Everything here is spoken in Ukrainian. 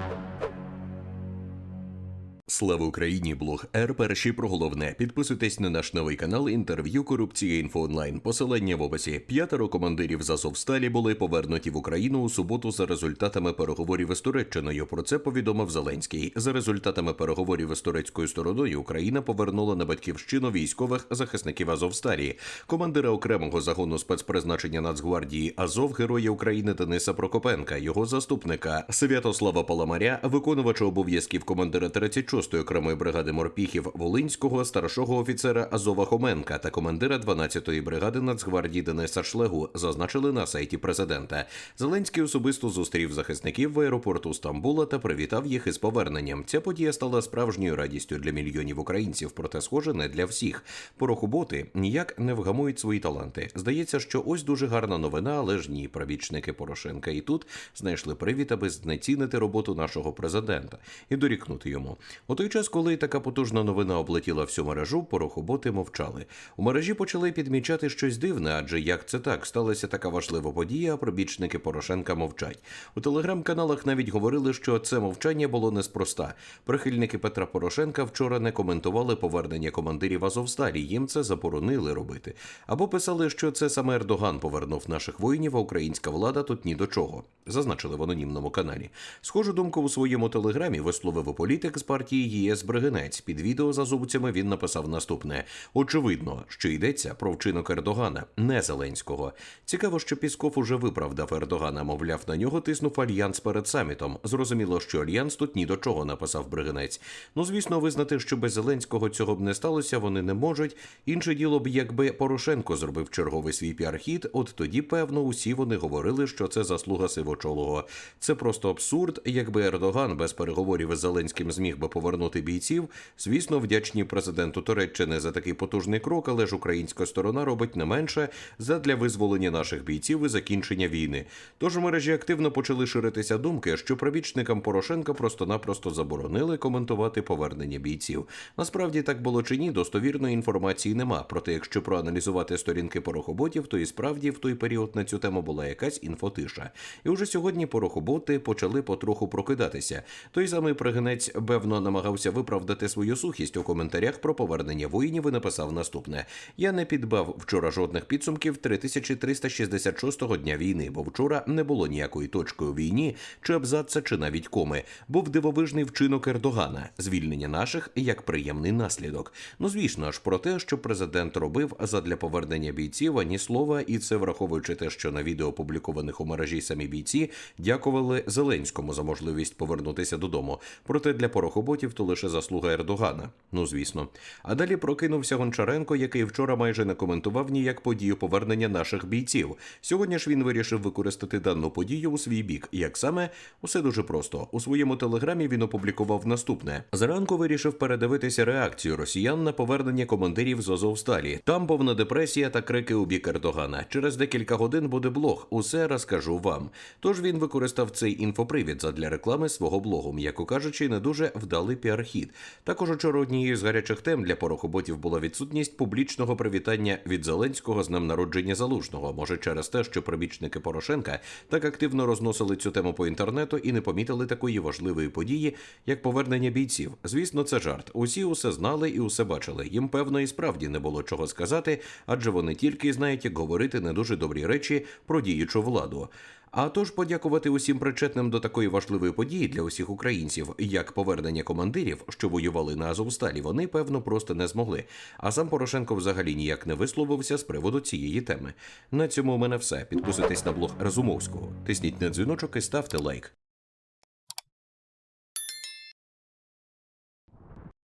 you Слава Україні! Блог Р. Перші про головне. Підписуйтесь на наш новий канал інтерв'ю Корупція інфо онлайн. Посилання в описі. П'ятеро командирів з Азовсталі були повернуті в Україну у суботу за результатами переговорів із Туреччиною. Про це повідомив Зеленський. За результатами переговорів із турецькою стороною Україна повернула на батьківщину військових захисників Азовсталі. Командира окремого загону спецпризначення Нацгвардії Азов, героя України Дениса Прокопенка, його заступника Святослава Паламаря, виконувача обов'язків командира 36 6-ї окремої бригади морпіхів Волинського, старшого офіцера Азова Хоменка та командира 12-ї бригади Нацгвардії Дениса Шлегу зазначили на сайті президента. Зеленський особисто зустрів захисників в аеропорту Стамбула та привітав їх із поверненням. Ця подія стала справжньою радістю для мільйонів українців, проте схоже не для всіх. Порохоботи ніяк не вгамують свої таланти. Здається, що ось дуже гарна новина, але ж ні, правічники Порошенка і тут знайшли привід, аби знецінити роботу нашого президента і дорікнути йому. У той час, коли така потужна новина облетіла всю мережу, порохоботи мовчали. У мережі почали підмічати щось дивне, адже як це так сталася така важлива подія, а пробічники Порошенка мовчать. У телеграм-каналах навіть говорили, що це мовчання було неспроста. Прихильники Петра Порошенка вчора не коментували повернення командирів Азовсталі. Їм це заборонили робити. Або писали, що це саме Ердоган повернув наших воїнів, а українська влада тут ні до чого. Зазначили в анонімному каналі. Схожу думку у своєму телеграмі висловив політик з партії ЄС Бригинець. Під відео з азовцями він написав наступне: очевидно, що йдеться про вчинок Ердогана, не Зеленського. Цікаво, що Пісков уже виправдав Ердогана. Мовляв, на нього тиснув альянс перед самітом. Зрозуміло, що альянс тут ні до чого написав Бригинець. Ну звісно, визнати, що без Зеленського цього б не сталося, вони не можуть. Інше діло б, якби Порошенко зробив черговий свій піархід, от тоді, певно, усі вони говорили, що це заслуга сивочолого. Це просто абсурд. Якби Ердоган без переговорів із Зеленським зміг би повернути бійців. Звісно, вдячні президенту Туреччини за такий потужний крок, але ж українська сторона робить не менше задля визволення наших бійців і закінчення війни. Тож у мережі активно почали ширитися думки, що правічникам Порошенка просто-напросто заборонили коментувати повернення бійців. Насправді так було чи ні, достовірної інформації нема. Проте, якщо проаналізувати сторінки порохоботів, то і справді в той період на цю тему була якась інфотиша. І уже сьогодні порохоботи почали потроху прокидатися. Той самий пригинець певно намагався виправдати свою сухість у коментарях про повернення воїнів і написав наступне: Я не підбав вчора жодних підсумків 3366-го дня війни, бо вчора не було ніякої точки у війні, чи абзаца, чи навіть коми. Був дивовижний вчинок Ердогана, звільнення наших як приємний наслідок. Ну звісно ж про те, що президент робив задля повернення бійців, ані слова, і це враховуючи те, що на відео опублікованих у мережі самі бійці дякували Зеленському за можливість повернутися додому. Проте для порохоботів то лише заслуга Ердогана. Ну звісно. А далі прокинувся Гончаренко, який вчора майже не коментував ніяк подію повернення наших бійців. Сьогодні ж він вирішив використати дану подію у свій бік. Як саме усе дуже просто у своєму телеграмі він опублікував наступне: зранку вирішив передивитися реакцію росіян на повернення командирів з Азовсталі. Там повна депресія та крики у бік Ердогана. Через декілька годин буде блог. Усе розкажу вам. Тож він використав цей інфопривід задля реклами свого блогу, м'яко кажучи, не дуже вдалий піархід. Також учора однією з гарячих тем для порохоботів була відсутність публічного привітання від Зеленського з днем народження залужного. Може, через те, що прибічники Порошенка так активно розносили цю тему по інтернету і не помітили такої важливої події, як повернення бійців. Звісно, це жарт. Усі усе знали і усе бачили. Їм певно і справді не було чого сказати, адже вони тільки знають, як говорити не дуже добрі речі про діючу владу. А тож подякувати усім причетним до такої важливої події для усіх українців, як повернення командирів, що воювали на Азовсталі, вони певно просто не змогли. А сам Порошенко взагалі ніяк не висловився з приводу цієї теми. На цьому у мене все. Підписуйтесь на блог Разумовського, тисніть на дзвіночок і ставте лайк.